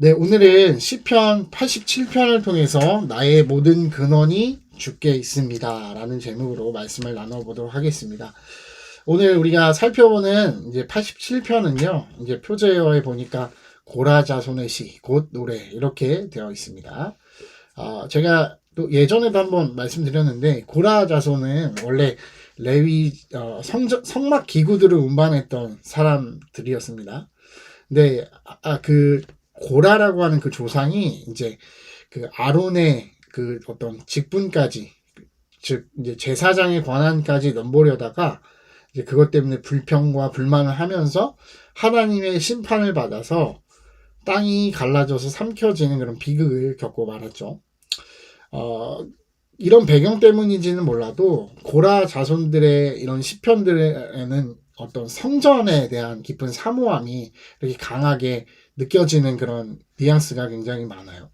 네, 오늘은 시편 87편을 통해서 나의 모든 근원이 주께 있습니다. 라는 제목으로 말씀을 나눠보도록 하겠습니다. 오늘 우리가 살펴보는 이제 87편은요, 이제 표제어에 보니까 고라 자손의 시, 곧 노래, 이렇게 되어 있습니다. 어, 제가 또 예전에도 한번 말씀드렸는데, 고라 자손은 원래 레위, 어, 성적, 성막 기구들을 운반했던 사람들이었습니다. 근데, 아, 그, 고라라고 하는 그 조상이 이제 그 아론의 그 어떤 직분까지 즉 이제 제사장의 권한까지 넘보려다가 이제 그것 때문에 불평과 불만을 하면서 하나님의 심판을 받아서 땅이 갈라져서 삼켜지는 그런 비극을 겪고 말았죠. 어, 이런 배경 때문인지는 몰라도 고라 자손들의 이런 시편들에는 어떤 성전에 대한 깊은 사모함이 이렇게 강하게 느껴지는 그런 뉘앙스가 굉장히 많아요.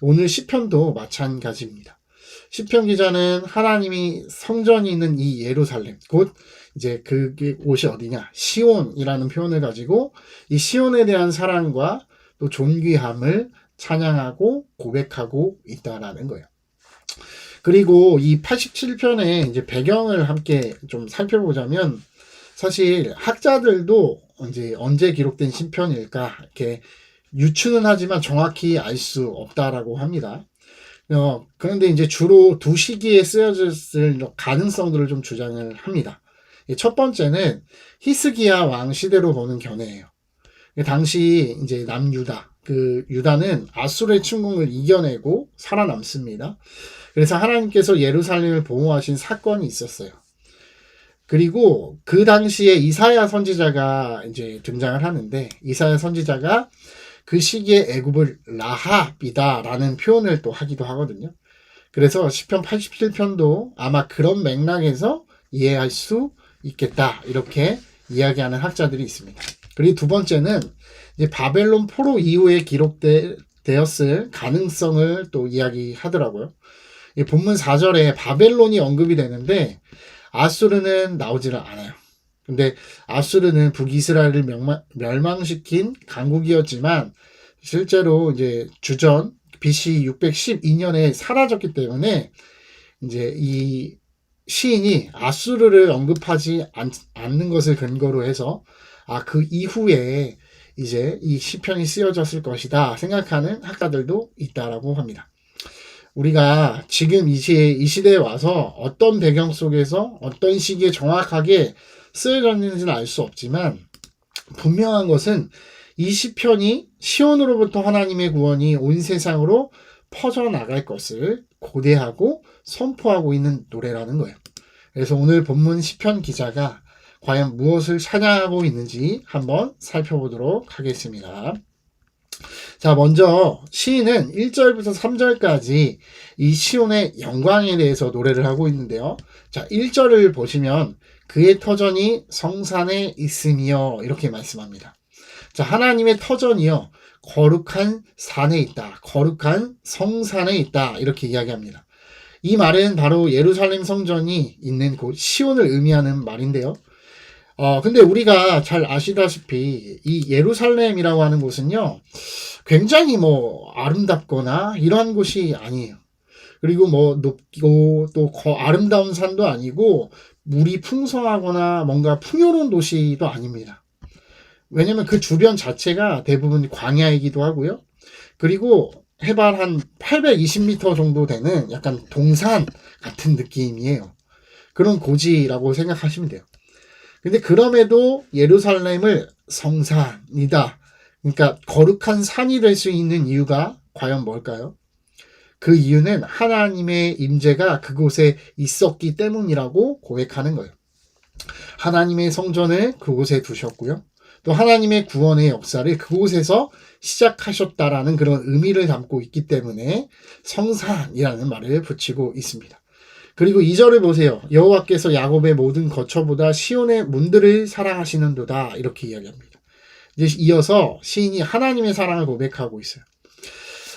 오늘 시편도 마찬가지입니다. 시편 기자는 하나님이 성전이 있는 이 예루살렘, 곧 이제 그게 곳이 어디냐? 시온이라는 표현을 가지고 이 시온에 대한 사랑과 또 존귀함을 찬양하고 고백하고 있다라는 거예요. 그리고 이 87편의 이제 배경을 함께 좀 살펴보자면 사실 학자들도 이제 언제 기록된 신편일까 이렇게 유추는 하지만 정확히 알 수 없다라고 합니다. 어, 그런데 이제 주로 두 시기에 쓰여졌을 가능성들을 좀 주장을 합니다. 첫 번째는 히스기야 왕 시대로 보는 견해예요. 당시 이제 남유다, 그 유다는 아수르의 침공을 이겨내고 살아남습니다. 그래서 하나님께서 예루살렘을 보호하신 사건이 있었어요. 그리고 그 당시에 이사야 선지자가 이제 등장을 하는데 이사야 선지자가 그 시기에 애굽을 라합이다라는 표현을 또 하기도 하거든요. 그래서 시편 87편도 아마 그런 맥락에서 이해할 수 있겠다 이렇게 이야기하는 학자들이 있습니다. 그리고 두 번째는 이제 바벨론 포로 이후에 기록되었을 가능성을 또 이야기하더라고요. 이 본문 4절에 바벨론이 언급이 되는데 아수르는 나오지를 않아요. 근데 아수르는 북이스라엘을 멸망, 멸망시킨 강국이었지만 실제로 이제 주전 BC 612년에 사라졌기 때문에 이제 이 시인이 아수르를 언급하지 않, 않는 것을 근거로 해서 아 그 이후에 이제 이 시편이 쓰여졌을 것이다 생각하는 학자들도 있다라고 합니다. 우리가 지금 이, 시, 이 시대에 와서 어떤 배경 속에서 어떤 시기에 정확하게 쓰여졌는지는 알 수 없지만 분명한 것은 이 시편이 시온으로부터 하나님의 구원이 온 세상으로 퍼져나갈 것을 고대하고 선포하고 있는 노래라는 거예요. 그래서 오늘 본문 시편 기자가 과연 무엇을 찬양하고 있는지 한번 살펴보도록 하겠습니다. 자, 먼저 시인은 1절부터 3절까지 이 시온의 영광에 대해서 노래를 하고 있는데요. 자, 1절을 보시면 그의 터전이 성산에 있으며 이렇게 말씀합니다. 자, 하나님의 터전이요. 거룩한 산에 있다. 거룩한 성산에 있다. 이렇게 이야기합니다. 이 말은 바로 예루살렘 성전이 있는 곳 시온을 의미하는 말인데요. 어, 근데 우리가 잘 아시다시피 이 예루살렘이라고 하는 곳은요, 굉장히 뭐 아름답거나 이러한 곳이 아니에요. 그리고 뭐 높고 또 아름다운 산도 아니고 물이 풍성하거나 뭔가 풍요로운 도시도 아닙니다. 왜냐면 그 주변 자체가 대부분 광야이기도 하고요. 그리고 해발 한 820m 정도 되는 약간 동산 같은 느낌이에요. 그런 고지라고 생각하시면 돼요. 근데 그럼에도 예루살렘을 성산이다. 그러니까 거룩한 산이 될 수 있는 이유가 과연 뭘까요? 그 이유는 하나님의 임재가 그곳에 있었기 때문이라고 고백하는 거예요. 하나님의 성전을 그곳에 두셨고요. 또 하나님의 구원의 역사를 그곳에서 시작하셨다라는 그런 의미를 담고 있기 때문에 성산이라는 말을 붙이고 있습니다. 그리고 2절을 보세요. 여호와께서 야곱의 모든 거처보다 시온의 문들을 사랑하시는도다 이렇게 이야기합니다. 이제 이어서 시인이 하나님의 사랑을 고백하고 있어요.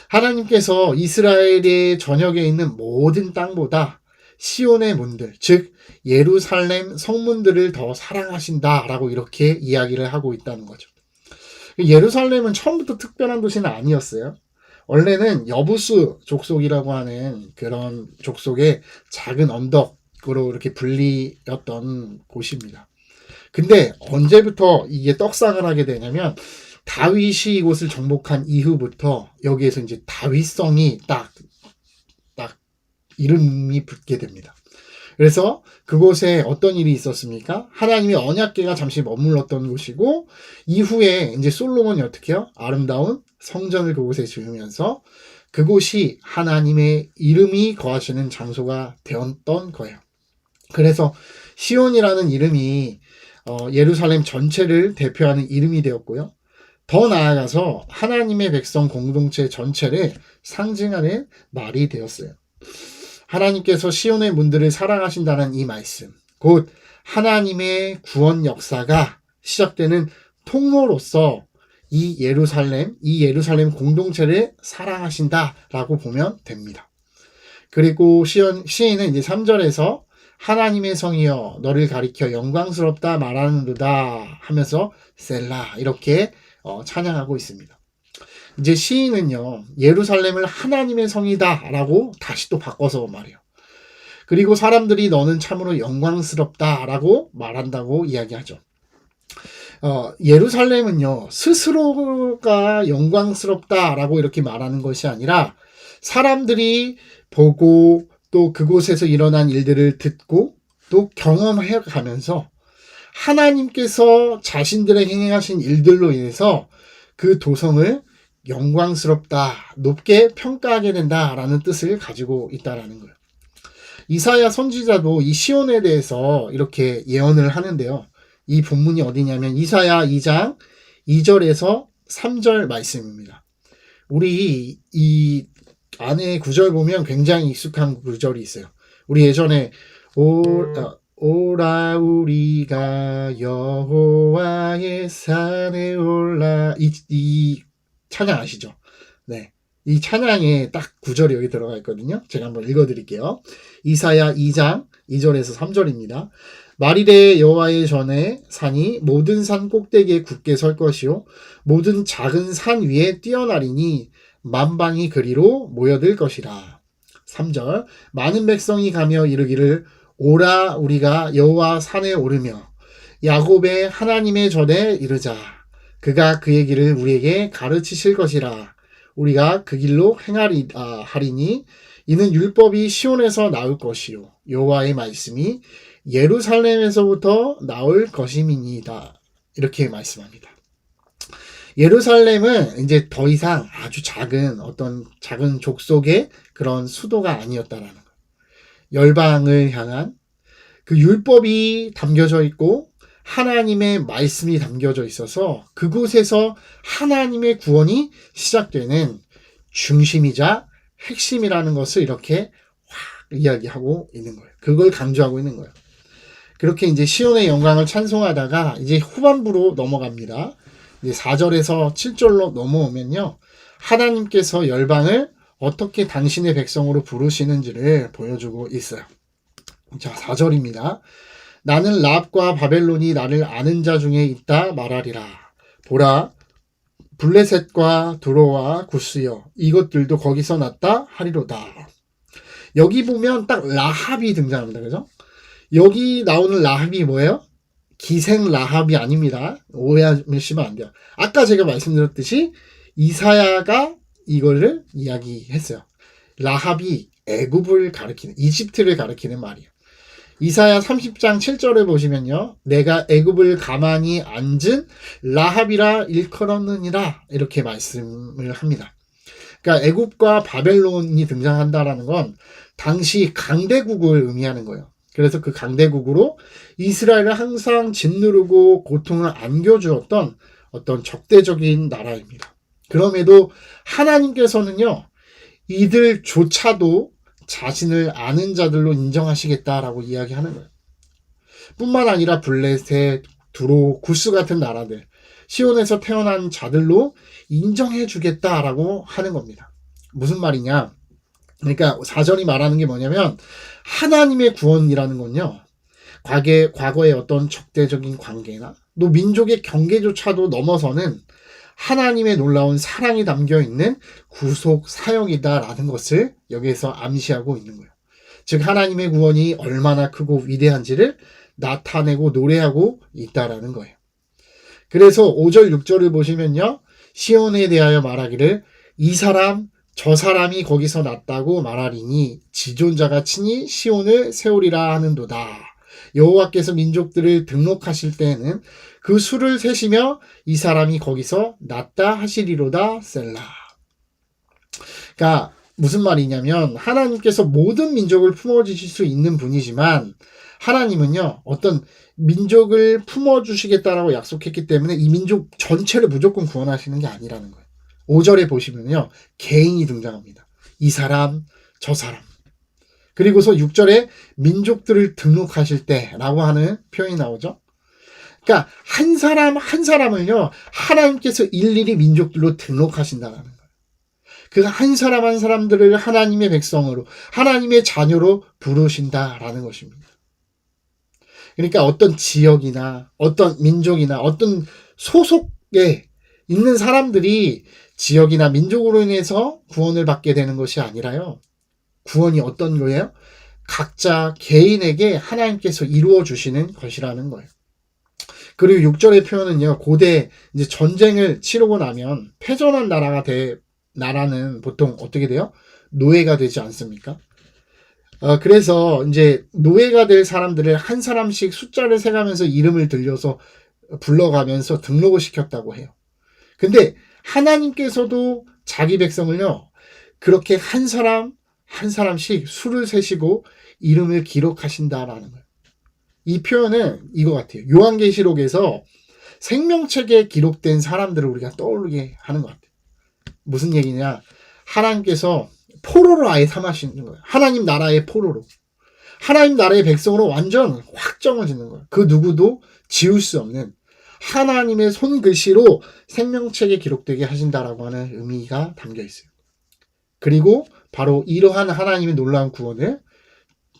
하나님께서 이스라엘의 전역에 있는 모든 땅보다 시온의 문들, 즉 예루살렘 성문들을 더 사랑하신다라고 이렇게 이야기를 하고 있다는 거죠. 예루살렘은 처음부터 특별한 도시는 아니었어요. 원래는 여부수 족속이라고 하는 그런 족속의 작은 언덕으로 이렇게 분리였던 곳입니다. 근데 언제부터 이게 떡상을 하게 되냐면 다윗이 이곳을 정복한 이후부터 여기에서 이제 다윗성이 딱, 딱 이름이 붙게 됩니다. 그래서 그곳에 어떤 일이 있었습니까? 하나님의 언약계가 잠시 머물렀던 곳이고 이후에 이제 솔로몬이 어떻게 해요? 아름다운 성전을 그곳에 지으면서 그곳이 하나님의 이름이 거하시는 장소가 되었던 거예요. 그래서 시온이라는 이름이 어, 예루살렘 전체를 대표하는 이름이 되었고요. 더 나아가서 하나님의 백성 공동체 전체를 상징하는 말이 되었어요. 하나님께서 시온의 문들을 사랑하신다는 이 말씀, 곧 하나님의 구원 역사가 시작되는 통로로서 이 예루살렘, 이 예루살렘 공동체를 사랑하신다라고 보면 됩니다. 그리고 시온, 시인은 이제 3절에서 하나님의 성이여 너를 가리켜 영광스럽다 말하는도다 하면서 셀라 이렇게 어, 찬양하고 있습니다. 이제 시인은요 예루살렘을 하나님의 성이다라고 다시 또 바꿔서 말해요. 그리고 사람들이 너는 참으로 영광스럽다라고 말한다고 이야기하죠. 어, 예루살렘은요 스스로가 영광스럽다라고 이렇게 말하는 것이 아니라 사람들이 보고 또 그곳에서 일어난 일들을 듣고 또 경험해 가면서 하나님께서 자신들의 행하신 일들로 인해서 그 도성을 영광스럽다, 높게 평가하게 된다라는 뜻을 가지고 있다라는 거예요. 이사야 선지자도 이 시온에 대해서 이렇게 예언을 하는데요. 이 본문이 어디냐면 이사야 2장 2절에서 3절 말씀입니다. 우리 이 안에 구절 보면 굉장히 익숙한 구절이 있어요. 우리 예전에 오, 어, 오라 우리가 여호와의 산에 올라 이, 이 찬양 아시죠? 네. 이 찬양에 딱 구절이 여기 들어가 있거든요. 제가 한번 읽어 드릴게요. 이사야 2장 2절에서 3절입니다. 말이래 여호와의 전에 산이 모든 산 꼭대기에 굳게 설 것이요 모든 작은 산 위에 뛰어나리니 만방이 그리로 모여들 것이라. 3절 많은 백성이 가며 이르기를 오라 우리가 여호와 산에 오르며 야곱의 하나님의 전에 이르자. 그가 그의 길을 우리에게 가르치실 것이라. 우리가 그 길로 행하리 아, 하리니 이는 율법이 시온에서 나올 것이요 여호와의 말씀이 예루살렘에서부터 나올 것임이니이다. 이렇게 말씀합니다. 예루살렘은 이제 더 이상 아주 작은 어떤 작은 족속의 그런 수도가 아니었다라는 거예요. 열방을 향한 그 율법이 담겨져 있고 하나님의 말씀이 담겨져 있어서 그곳에서 하나님의 구원이 시작되는 중심이자 핵심이라는 것을 이렇게 확 이야기하고 있는 거예요. 그걸 강조하고 있는 거예요. 그렇게 이제 시온의 영광을 찬송하다가 이제 후반부로 넘어갑니다. 이제 4절에서 7절로 넘어오면요. 하나님께서 열방을 어떻게 당신의 백성으로 부르시는지를 보여주고 있어요. 자, 4절입니다. 나는 랍과 바벨론이 나를 아는 자 중에 있다 말하리라. 보라, 블레셋과 두로와 구스여 이것들도 거기서 났다 하리로다. 여기 보면 딱 라합이 등장합니다. 그죠? 여기 나오는 라합이 뭐예요? 기생 라합이 아닙니다. 오해하시면 안 돼요. 아까 제가 말씀드렸듯이 이사야가 이거를 이야기했어요. 라합이 애굽을 가리키는 이집트를 가리키는 말이에요. 이사야 30장 7절을 보시면요. 내가 애굽을 가만히 앉은 라합이라 일컬었느니라 이렇게 말씀을 합니다. 그러니까 애굽과 바벨론이 등장한다라는 건 당시 강대국을 의미하는 거예요. 그래서 그 강대국으로 이스라엘을 항상 짓누르고 고통을 안겨주었던 어떤 적대적인 나라입니다. 그럼에도 하나님께서는요, 이들조차도 자신을 아는 자들로 인정하시겠다라고 이야기하는 거예요. 뿐만 아니라 블레셋, 두로, 구스 같은 나라들, 시온에서 태어난 자들로 인정해 주겠다라고 하는 겁니다. 무슨 말이냐? 그러니까 사전이 말하는 게 뭐냐면 하나님의 구원이라는 건요. 과거의, 어떤 적대적인 관계나 또 민족의 경계조차도 넘어서는 하나님의 놀라운 사랑이 담겨 있는 구속 사역이다라는 것을 여기에서 암시하고 있는 거예요. 즉 하나님의 구원이 얼마나 크고 위대한지를 나타내고 노래하고 있다라는 거예요. 그래서 5절 6절을 보시면요. 시온에 대하여 말하기를 이 사람 저 사람이 거기서 났다고 말하리니 지존자가 친히 시온을 세우리라 하는도다. 여호와께서 민족들을 등록하실 때에는 그 수를 세시며 이 사람이 거기서 났다 하시리로다 셀라. 그러니까 무슨 말이냐면 하나님께서 모든 민족을 품어 주실 수 있는 분이지만 하나님은요 어떤 민족을 품어 주시겠다라고 약속했기 때문에 이 민족 전체를 무조건 구원하시는 게 아니라는 거예요. 5절에 보시면요 개인이 등장합니다. 이 사람 저 사람 그리고서 6절에 민족들을 등록하실 때라고 하는 표현이 나오죠. 그러니까 한 사람 한 사람을요 하나님께서 일일이 민족들로 등록하신다는 거예요. 그 한 사람 한 사람들을 하나님의 백성으로 하나님의 자녀로 부르신다라는 것입니다. 그러니까 어떤 지역이나 어떤 민족이나 어떤 소속에 있는 사람들이 지역이나 민족으로 인해서 구원을 받게 되는 것이 아니라요. 구원이 어떤 거예요? 각자 개인에게 하나님께서 이루어 주시는 것이라는 거예요. 그리고 6절의 표현은요, 고대 이제 전쟁을 치르고 나면 패전한 나라가 돼, 나라는 보통 어떻게 돼요? 노예가 되지 않습니까? 어, 그래서 이제 노예가 될 사람들을 한 사람씩 숫자를 세가면서 이름을 들려서 불러가면서 등록을 시켰다고 해요. 근데 하나님께서도 자기 백성을요, 그렇게 한 사람, 한 사람씩 수를 세시고 이름을 기록하신다라는 거예요. 이 표현은 이거 같아요. 요한계시록에서 생명책에 기록된 사람들을 우리가 떠오르게 하는 것 같아요. 무슨 얘기냐? 하나님께서 포로로 아예 삼으시는 거예요. 하나님 나라의 포로로. 하나님 나라의 백성으로 완전 확정을 짓는 거예요. 그 누구도 지울 수 없는 하나님의 손글씨로 생명책에 기록되게 하신다라고 하는 의미가 담겨 있어요. 그리고 바로 이러한 하나님의 놀라운 구원을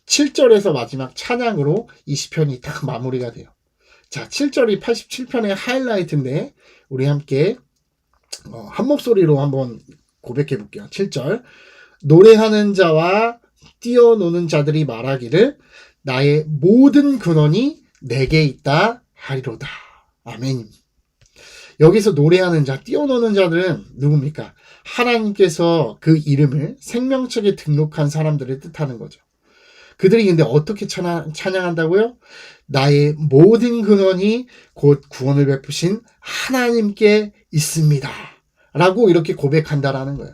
7절에서 마지막 찬양으로 이 시편이 딱 마무리가 돼요. 자, 7절이 87편의 하이라이트인데 우리 함께 어, 한 목소리로 한번 고백해 볼게요. 7절. 노래하는 자와 뛰어노는 자들이 말하기를 나의 모든 근원이 내게 있다 하리로다. 아멘. 여기서 노래하는 자, 뛰어노는 자들은 누굽니까? 하나님께서 그 이름을 생명책에 등록한 사람들을 뜻하는 거죠. 그들이 근데 어떻게 찬양, 찬양 한다고요? 나의 모든 근원이 곧 구원을 베푸신 하나님께 있습니다. 라고 이렇게 고백한다라는 거예요.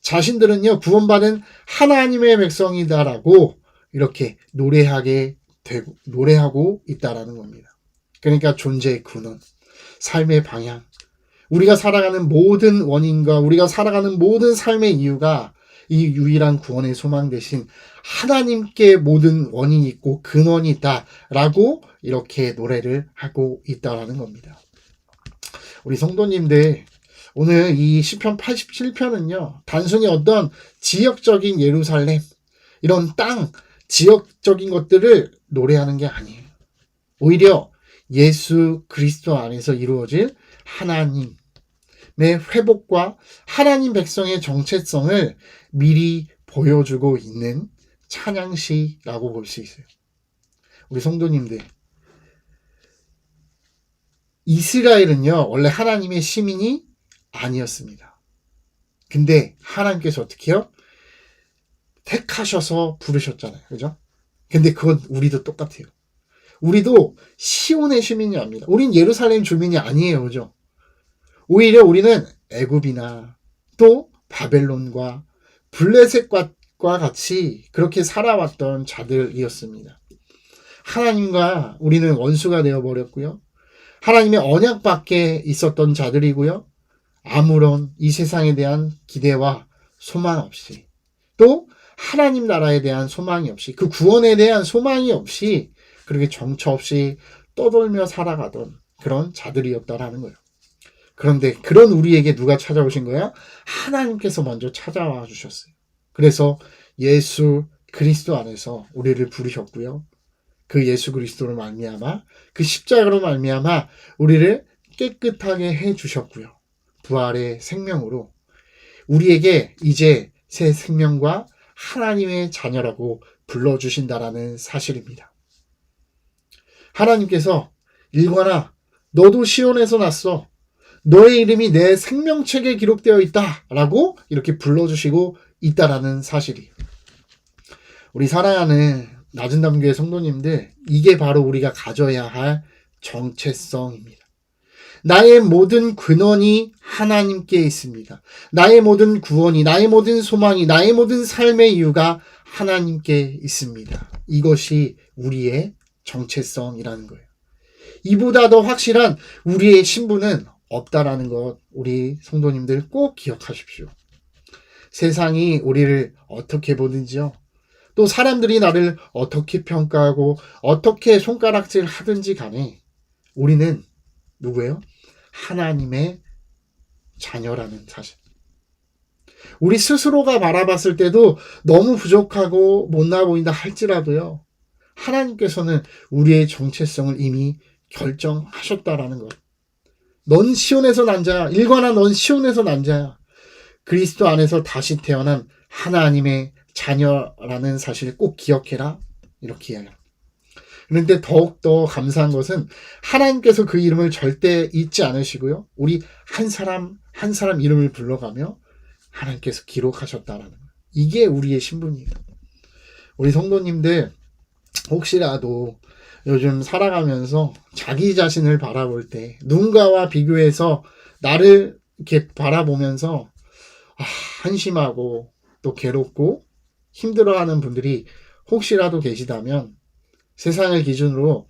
자신들은요, 구원받은 하나님의 백성이다라고 이렇게 노래하게 되고, 노래하고 있다라는 겁니다. 그러니까 존재의 근원, 삶의 방향, 우리가 살아가는 모든 원인과 우리가 살아가는 모든 삶의 이유가 이 유일한 구원의 소망 대신 하나님께 모든 원인이 있고 근원이 있다라고 이렇게 노래를 하고 있다라는 겁니다. 우리 성도님들 오늘 이 시편 87편은요. 단순히 어떤 지역적인 예루살렘 이런 땅 지역적인 것들을 노래하는 게 아니에요. 오히려 예수 그리스도 안에서 이루어질 하나님의 회복과 하나님 백성의 정체성을 미리 보여주고 있는 찬양시라고 볼 수 있어요. 우리 성도님들. 이스라엘은요, 원래 하나님의 시민이 아니었습니다. 근데 하나님께서 어떻게 해요? 택하셔서 부르셨잖아요. 그죠? 근데 그건 우리도 똑같아요. 우리도 시온의 시민이 아닙니다. 우린 예루살렘 주민이 아니에요. 그죠? 오히려 우리는 애굽이나 또 바벨론과 블레셋과 같이 그렇게 살아왔던 자들이었습니다. 하나님과 우리는 원수가 되어버렸고요. 하나님의 언약 밖에 있었던 자들이고요. 아무런 이 세상에 대한 기대와 소망 없이 또 하나님 나라에 대한 소망이 없이 그 구원에 대한 소망이 없이 그렇게 정처 없이 떠돌며 살아가던 그런 자들이었다라는 거예요. 그런데 그런 우리에게 누가 찾아오신 거야? 하나님께서 먼저 찾아와 주셨어요. 그래서 예수 그리스도 안에서 우리를 부르셨고요. 그 예수 그리스도로 말미암아 그 십자가로 말미암아 우리를 깨끗하게 해 주셨고요. 부활의 생명으로 우리에게 이제 새 생명과 하나님의 자녀라고 불러 주신다라는 사실입니다. 하나님께서 일관아 너도 시온에서 났어. 너의 이름이 내 생명책에 기록되어 있다. 라고 이렇게 불러주시고 있다라는 사실이에요. 우리 사랑하는 낮은 담교의 성도님들, 이게 바로 우리가 가져야 할 정체성입니다. 나의 모든 근원이 하나님께 있습니다. 나의 모든 구원이, 나의 모든 소망이, 나의 모든 삶의 이유가 하나님께 있습니다. 이것이 우리의 정체성이라는 거예요. 이보다 더 확실한 우리의 신분은 없다라는 것 우리 성도님들 꼭 기억하십시오. 세상이 우리를 어떻게 보든지요. 또 사람들이 나를 어떻게 평가하고 어떻게 손가락질 하든지 간에 우리는 누구예요? 하나님의 자녀라는 사실. 우리 스스로가 바라봤을 때도 너무 부족하고 못나 보인다 할지라도요. 하나님께서는 우리의 정체성을 이미 결정하셨다라는 것. 넌 시온에서 난 자야. 일관한 넌 시온에서 난 자야. 그리스도 안에서 다시 태어난 하나님의 자녀라는 사실을 꼭 기억해라. 이렇게 이야기합니다. 그런데 더욱더 감사한 것은 하나님께서 그 이름을 절대 잊지 않으시고요. 우리 한 사람, 한 사람 이름을 불러가며 하나님께서 기록하셨다라는 거예요. 이게 우리의 신분이에요. 우리 성도님들, 혹시라도 요즘 살아가면서 자기 자신을 바라볼 때 누군가와 비교해서 나를 이렇게 바라보면서 아, 한심하고 또 괴롭고 힘들어하는 분들이 혹시라도 계시다면 세상을 기준으로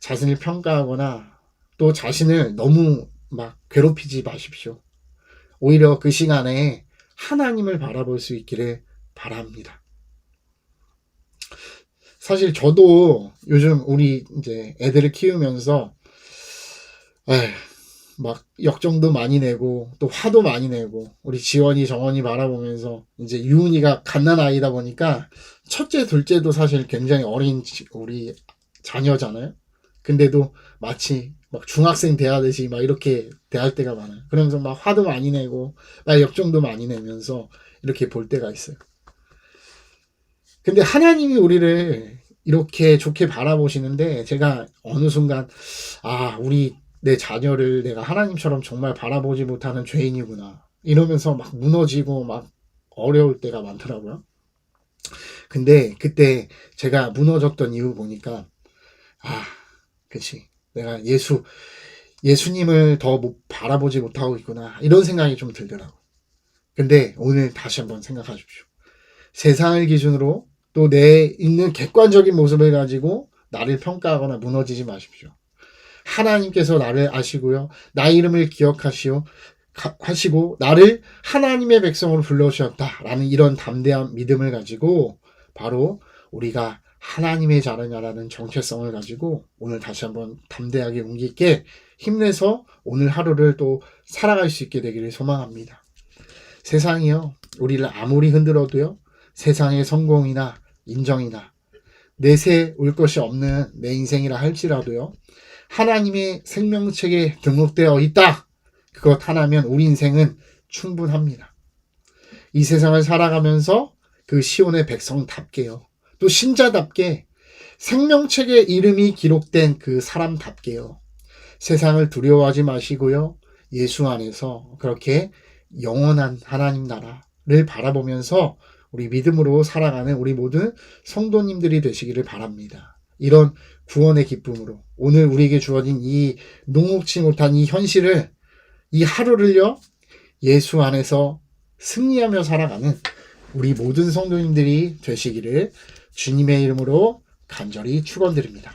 자신을 평가하거나 또 자신을 너무 막 괴롭히지 마십시오. 오히려 그 시간에 하나님을 바라볼 수 있기를 바랍니다. 사실 저도 요즘 우리 이제 애들을 키우면서 에휴, 막 역정도 많이 내고 또 화도 많이 내고 우리 지원이 정원이 바라보면서 이제 유은이가 갓난 아이다 보니까 첫째 둘째도 사실 굉장히 어린 우리 자녀잖아요. 근데도 마치 막 중학생 대하듯이 막 이렇게 대할 때가 많아요. 그러면서 막 화도 많이 내고 막 역정도 많이 내면서 이렇게 볼 때가 있어요. 근데 하나님이 우리를 이렇게 좋게 바라보시는데 제가 어느 순간 아 우리 내 자녀를 내가 하나님처럼 정말 바라보지 못하는 죄인이구나 이러면서 막 무너지고 막 어려울 때가 많더라고요. 근데 그때 제가 무너졌던 이유 보니까 아 그치 내가 예수 예수님을 더 바라보지 못하고 있구나 이런 생각이 좀 들더라고. 근데 오늘 다시 한번 생각하십시오. 세상을 기준으로 또 내 있는 객관적인 모습을 가지고 나를 평가하거나 무너지지 마십시오. 하나님께서 나를 아시고요. 나 이름을 기억하시오. 하시고 나를 하나님의 백성으로 불러주셨다라는 이런 담대한 믿음을 가지고 바로 우리가 하나님의 자녀냐라는 정체성을 가지고 오늘 다시 한번 담대하게 용기 있게 힘내서 오늘 하루를 또 살아갈 수 있게 되기를 소망합니다. 세상이요 우리를 아무리 흔들어도요 세상의 성공이나 인정이나 내세 올 것이 없는 내 인생이라 할지라도요 하나님의 생명책에 등록되어 있다. 그것 하나면 우리 인생은 충분합니다. 이 세상을 살아가면서 그 시온의 백성답게요. 또 신자답게 생명책에 이름이 기록된 그 사람답게요. 세상을 두려워하지 마시고요. 예수 안에서 그렇게 영원한 하나님 나라를 바라보면서 우리 믿음으로 살아가는 우리 모든 성도님들이 되시기를 바랍니다. 이런 구원의 기쁨으로 오늘 우리에게 주어진 이 녹록치 못한 이 현실을 이 하루를요 예수 안에서 승리하며 살아가는 우리 모든 성도님들이 되시기를 주님의 이름으로 간절히 축원드립니다.